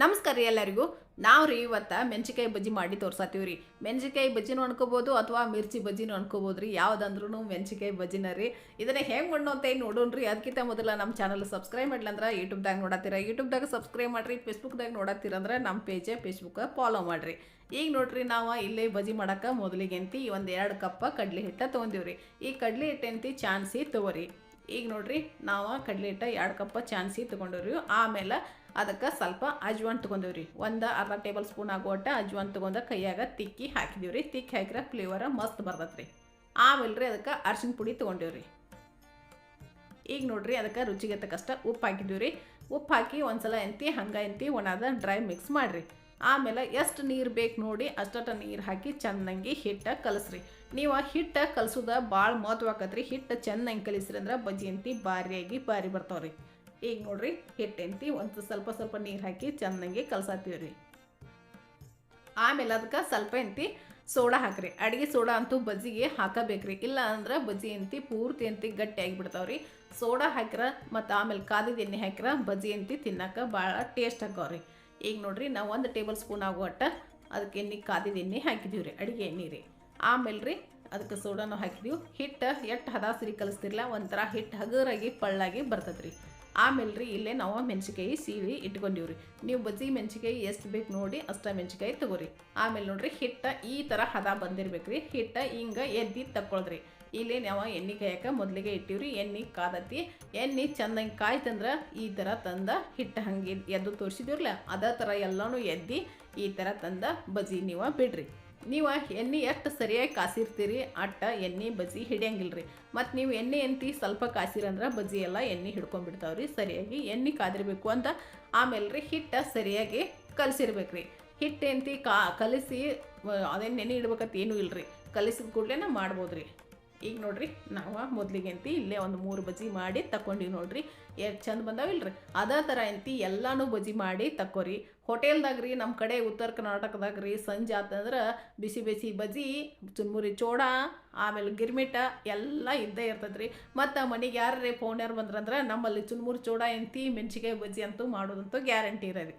ನಮಸ್ಕಾರ ರೀ ಎಲ್ಲರಿಗೂ. ನಾವು ರೀ ಇವತ್ತು ಮೆಣಸಿಕಾಯಿ ಬಜ್ಜಿ ಮಾಡಿ ತೋರ್ಸತ್ತೀವಿ ರೀ. ಮೆಣಸಿಕಾಯಿ ಬಜ್ಜಿನೂ ಅನ್ಕೋಬೋದು ಅಥವಾ ಮಿರ್ಚಿ ಬಜ್ಜಿನೂ ಅನ್ಕೋಬೋದು ರೀ. ಯಾವುದಂದ್ರೂ ಮೆಣಸಿಕಾಯಿ ಬಜ್ಜಿನ ರೀ. ಇದನ್ನ ಹೆಂಗೆ ಮಾಡೋ ಅಂತ ನೋಡೋಣ ರೀ. ಅದಕ್ಕಿಂತ ಮೊದಲು ನಮ್ಮ ಚಾನಲ್ ಸಬ್ಸ್ಕ್ರೈಬ್ ಮಾಡ್ಲಂದ್ರೆ ಯೂಟ್ಯೂಬ್ದಾಗ ನೋಡತ್ತೀರ ಯೂಟ್ಯೂಬ್ದಾಗ ಸಬ್ಸ್ಕ್ರೈಬ್ ಮಾಡಿರಿ ಫೇಸ್ಬುಕ್ದಾಗ ನೋಡತ್ತೀರಂದ್ರೆ ನಮ್ಮ ಪೇಜೇ ಫೇಸ್ಬುಕ್ ಫಾಲೋ ಮಾಡಿರಿ. ಈಗ ನೋಡ್ರಿ ನಾವು ಇಲ್ಲೇ ಬಜ್ಜಿ ಮಾಡಕ್ಕೆ ಮೊದಲಿಗೆ ಎಂತಿ ಒಂದು ಎರಡು ಕಪ್ಪ ಕಡ್ಲೆ ಹಿಟ್ಟ ರೀ. ಈ ಕಡಲೆ ಹಿಟ್ಟಂತಿ ಚಾನ್ಸಿ ತೊಗೋರಿ. ಈಗ ನೋಡ್ರಿ ನಾವು ಕಡಲೆ ಹಿಟ್ಟ ಎರಡು ಕಪ್ಪ ಚಾನ್ಸಿ ತೊಗೊಂಡಿವ್ರಿ. ಆಮೇಲೆ ಅದಕ್ಕೆ ಸ್ವಲ್ಪ ಅಜ್ವಾನ್ ತೊಗೊಂಡಿವ್ರಿ ಒಂದು ಅರ್ಧ ಟೇಬಲ್ ಸ್ಪೂನ್ ಆಗುವಟ್ಟ ಅಜ್ವಾನ್ ತೊಗೊಂಡ ಕೈಯಾಗ ತಿಕ್ಕಿ ಹಾಕಿದೀವ್ರಿ ತಿಕ್ಕಿ ಹಾಕಿದ್ರೆ ಫ್ಲೇವರ ಮಸ್ತ್ ಬರ್ತೈತ್ರಿ ಆಮೇಲೆ ರೀ ಅದಕ್ಕೆ ಅರ್ಶಿನ ಪುಡಿ ತೊಗೊಂಡೇವ್ರಿ ಈಗ ನೋಡ್ರಿ ಅದಕ್ಕೆ ರುಚಿಗೆ ತಕ್ಕಷ್ಟ ಉಪ್ಪು ಹಾಕಿದ್ದೀವಿ ರೀ. ಉಪ್ಪು ಹಾಕಿ ಒಂದ್ಸಲ ಎಂತಿ, ಹಂಗೆ ಎಂತಿ ಒಣದ ಡ್ರೈ ಮಿಕ್ಸ್ ಮಾಡಿರಿ. ಆಮೇಲೆ ಎಷ್ಟು ನೀರು ಬೇಕು ನೋಡಿ ಅಷ್ಟಟ ನೀರು ಹಾಕಿ ಚೆನ್ನಾಗಿ ಹಿಟ್ಟ ಕಲಸ್ರಿ. ನೀವು ಹಿಟ್ಟ ಕಲಸೋದ ಭಾಳ ಮಹತ್ವ ಆಕತ್ರಿ. ಹಿಟ್ಟು ಚೆನ್ನಾಗಿ ಕಲಿಸ್ರಿ ಅಂದ್ರೆ ಬಜ್ಜಿ ಎಂತಿ ಭಾರಿಯಾಗಿ ಭಾರಿ ಬರ್ತಾವ್ರಿ ಈಗ ನೋಡ್ರಿ ಹಿಟ್ಟು ಎಂತಿ ಒಂದು ಸ್ವಲ್ಪ ಸ್ವಲ್ಪ ನೀರು ಹಾಕಿ ಚೆನ್ನಾಗಿ ಕಲಸಾತೀವಿ ರೀ ಆಮೇಲೆ ಅದಕ್ಕೆ ಸ್ವಲ್ಪ ಎಂತಿ ಸೋಡಾ ಹಾಕ್ರಿ. ಅಡುಗೆ ಸೋಡಾ ಅಂತೂ ಬಜ್ಜಿಗೆ ಹಾಕಬೇಕ್ರಿ. ಇಲ್ಲ ಅಂದ್ರೆ ಬಜ್ಜಿ ಎಂತಿ ಪೂರ್ತಿ ಎಂತಿ ಗಟ್ಟಿಯಾಗಿ ಬಿಡ್ತಾವ್ರಿ ಸೋಡಾ ಹಾಕಿರ ಮತ್ತು ಆಮೇಲೆ ಕಾದಿದ ಎಣ್ಣೆ ಹಾಕಿರ ಬಜ್ಜಿ ಎಂತಿ ತಿನ್ನಕ್ಕೆ ಭಾಳ ಟೇಸ್ಟ್ ಹಾಕವ್ರಿ ಈಗ ನೋಡ್ರಿ, ನಾವು ಒಂದು ಟೇಬಲ್ ಸ್ಪೂನ್ ಆಗುವಟ್ಟ ಅದಕ್ಕೆ ಎಣ್ಣೆ ಕಾದಿದ ಎಣ್ಣೆ ಹಾಕಿದೀವಿ ರೀ ಅಡುಗೆ ಎಣ್ಣೆ ರೀ ಆಮೇಲೆ ರೀ ಅದಕ್ಕೆ ಸೋಡಾನು ಹಾಕಿದೀವಿ. ಹಿಟ್ಟು ಎಷ್ಟು ಹದ ಸಿರಿ ಕಲಿಸ್ತಿರಲ್ಲ ಒಂಥರ ಹಿಟ್ಟು ಹಗರಾಗಿ ಪಳ್ಳಾಗಿ ಬರ್ತದ್ರಿ. ಆಮೇಲೆ ರೀ ಇಲ್ಲೇ ನಾವು ಮೆಣಸಿಕಾಯಿ ಸೀಳಿ ಇಟ್ಕೊಂಡಿವ್ರಿ. ನೀವು ಬಜ್ಜಿ ಮೆಣಸಿಕಾಯಿ ಎಷ್ಟು ಬೇಕು ನೋಡಿ ಅಷ್ಟ ಮೆಣಸಿಕಾಯಿ ತಗೋರಿ. ಆಮೇಲೆ ನೋಡ್ರಿ ಹಿಟ್ಟ ಈ ಥರ ಹದ ಬಂದಿರ್ಬೇಕ್ರಿ. ಹಿಟ್ಟ ಹಿಂಗೆ ಎದ್ದಿ ತಕ್ಕೊಳ್ದ್ರಿ. ಇಲ್ಲಿ ನಾವು ಎಣ್ಣೆ ಕಾಯಕ್ಕೆ ಮೊದಲಿಗೆ ಇಟ್ಟಿವ್ರಿ. ಎಣ್ಣೆ ಕಾದತಿ ಎಣ್ಣೆ ಚೆಂದಂಗೆ ಕಾಯ್ತಂದ್ರೆ ಈ ಥರ ತಂದ ಹಿಟ್ಟು ಹಂಗೆ ಎದ್ದು ತೋರಿಸಿದಿವ್ರಲ್ಲ, ಅದೇ ಥರ ಎಲ್ಲನೂ ಎದ್ದಿ ಈ ಥರ ತಂದ ಬಜ್ಜಿ ನೀವು ಬಿಡ್ರಿ. ನೀವು ಎಣ್ಣೆ ಎಷ್ಟು ಸರಿಯಾಗಿ ಕಾಸಿರ್ತೀರಿ? ಅಟ್ಟ ಎಣ್ಣೆ ಬಜ್ಜಿ ಹಿಡಿಯಂಗಿಲ್ರಿ. ಮತ್ತು ನೀವು ಎಣ್ಣೆ ಎಂತಿ ಸ್ವಲ್ಪ ಕಾಸಿರಂದ್ರೆ ಬಜ್ಜಿ ಎಲ್ಲ ಎಣ್ಣೆ ಹಿಡ್ಕೊಂಡ್ಬಿಡ್ತಾವ್ರಿ. ಸರಿಯಾಗಿ ಎಣ್ಣೆ ಕಾದಿರಬೇಕು ಅಂತ ಆಮೇಲೆ ರೀ ಹಿಟ್ಟು ಸರಿಯಾಗಿ ಕಲಸಿರ್ಬೇಕ್ರಿ. ಹಿಟ್ಟು ಎಂತಿ ಕಾ, ಕಲಸಿ ಅದೇನು ನೆನೆ ಇಡ್ಬೇಕಂತ ಏನೂ ಇಲ್ಲರಿ ಕಲಿಸಿದ ಕೂಡಲೇ ಮಾಡ್ಬೋದು ರೀ ಈಗ ನೋಡ್ರಿ, ನಾವು ಮೊದಲಿಗೆ ಅಂತಿ ಇಲ್ಲೇ ಒಂದು ಮೂರು ಬಜ್ಜಿ ಮಾಡಿ ತಗೊಂಡಿವಿ ನೋಡ್ರಿ. ಎಷ್ಟು ಚಂದ ಬಂದಾವಿಲ್ರಿ ಅದೇ ಥರ ಅಂತಿ ಎಲ್ಲನೂ ಬಜ್ಜಿ ಮಾಡಿ ತಕ್ಕೋರಿ. ಹೋಟೆಲ್ದಾಗ ರೀ ನಮ್ಮ ಕಡೆ ಉತ್ತರ ಕರ್ನಾಟಕದಾಗ ರೀ ಸಂಜೆ ಆತಂದ್ರೆ ಬಿಸಿ ಬಿಸಿ ಬಜ್ಜಿ ಚುನ್ಮುರಿ ಚೋಡ, ಆಮೇಲೆ ಗಿರ್ಮಿಟ ಎಲ್ಲ ಇದ್ದೇ ಇರ್ತದೆ ರೀ ಮತ್ತು ಮನೆಗೆ ಯಾರೇ ಫೋನ್ಯಾರು ಬಂದ್ರಂದ್ರೆ, ನಮ್ಮಲ್ಲಿ ಚುನ್ಮುರಿ ಚೋಡ, ಎಂತಿ ಮೆಣಸಿಕಾಯಿ ಬಜ್ಜಿ ಅಂತೂ ಮಾಡೋದಂತೂ ಗ್ಯಾರಂಟಿ ಇರೋರಿ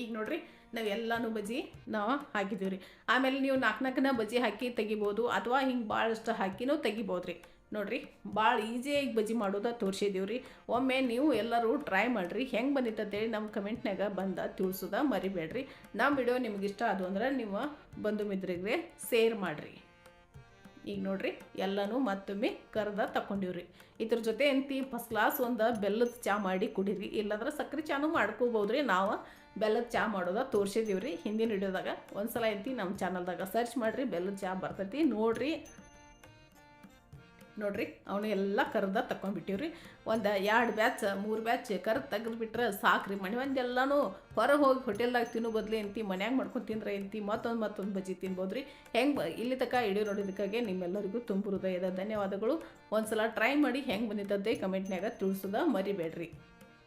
ಈಗ ನೋಡ್ರಿ, ನಾವು ಎಲ್ಲನೂ ಬಜ್ಜಿ ನಾವು ಹಾಕಿದ್ದೀವಿ ಆಮೇಲೆ ನೀವು ನಾಲ್ಕು ನಾಲ್ಕನ ಬಜ್ಜಿ ಹಾಕಿ ತೆಗಿಬೋದು, ಅಥವಾ ಹಿಂಗೆ ಭಾಳಷ್ಟು ಹಾಕಿನೂ ತೆಗಿಬೋದು ರೀ ನೋಡ್ರಿ ಭಾಳ ಈಸಿಯಾಗಿ ಬಜ್ಜಿ ಮಾಡೋದ ತೋರಿಸಿದೀವ್ರಿ. ರೀ ಒಮ್ಮೆ ನೀವು ಎಲ್ಲರೂ ಟ್ರೈ ಮಾಡಿರಿ, ಹೆಂಗೆ ಬಂದಿತ್ತು ಅಂತೇಳಿ ನಮ್ಮ ಕಮೆಂಟ್ನಾಗ ಬಂದ ತಿಳಿಸೋದ ಮರಿಬೇಡ್ರಿ. ನಮ್ಮ ವಿಡಿಯೋ ನಿಮ್ಗೆ ಇಷ್ಟ ಅದು ಅಂದ್ರೆ ನೀವು ಬಂಧು ಮಿತ್ರರಿಗೆ ಸೇರ್ ಮಾಡಿರಿ. ಈಗ ನೋಡ್ರಿ, ಎಲ್ಲನೂ ಮತ್ತೊಮ್ಮೆ ಕರ್ದ ತಗೊಂಡಿವ್ರಿ ಇದ್ರ ಜೊತೆ ಎಂತಿ ಫಸ್ಟ್ ಕ್ಲಾಸ್ ಒಂದು ಬೆಲ್ಲದ ಚಾ ಮಾಡಿ ಕುಡೀರಿ. ಇಲ್ಲಾಂದ್ರೆ ಸಕ್ಕರೆ ಚಾನು ಮಾಡ್ಕೋಬೋದು ರೀ ನಾವು ಬೆಲ್ಲದ ಚಾ ಮಾಡೋದ ತೋರಿಸಿದೀವಿ ಹಿಂದಿನ ವಿಡಿಯೋದಾಗ ಒಂದ್ಸಲ ಎಂತಿ ನಮ್ಮ ಚಾನಲ್ದಾಗ ಸರ್ಚ್ ಮಾಡಿರಿ, ಬೆಲ್ಲದ ಚಾ ಬರ್ತೈತಿ. ನೋಡ್ರಿ ನೋಡ್ರಿ, ಅವನು ಎಲ್ಲ ಕರ್ದ ತಗೊಂಡ್ಬಿಟ್ಟಿವ್ರಿ ಒಂದು ಎರಡು ಬ್ಯಾಚ್, ಮೂರು ಬ್ಯಾಚ್ ಕರ್ದು ತೆಗೆದ್ಬಿಟ್ರೆ ಸಾಕ್ರಿ ಮನೆ ಮಂದಿ ಎಲ್ಲನೂ ಹೊರಗೆ ಹೋಗಿ ಹೋಟೆಲ್ದಾಗ ತಿನ್ನೋ ಬದಲು ಎಂತಿ ಮನ್ಯಾಗ ಮಾಡ್ಕೊಂಡು ತಿಂದ್ರೆ ಎಂತಿ ಮತ್ತೊಂದು ಮತ್ತೊಂದು ಬಜ್ಜಿ ತಿನ್ಬೋದು ರೀ ಹೆಂಗೆ ಇಲ್ಲಿ ತನಕ ಇಡೀ ನೋಡಿದ್ದಕ್ಕಾಗೆ ನಿಮ್ಮೆಲ್ಲರಿಗೂ ತುಂಬ ಹೃದಯದ ಧನ್ಯವಾದಗಳು. ಒಂದ್ಸಲ ಟ್ರೈ ಮಾಡಿ ಹೆಂಗೆ ಬಂದಿದ್ದದ್ದೇ ಕಮೆಂಟ್ನಾಗ ತಿಳಿಸೋದ ಮರಿಬೇಡ್ರಿ.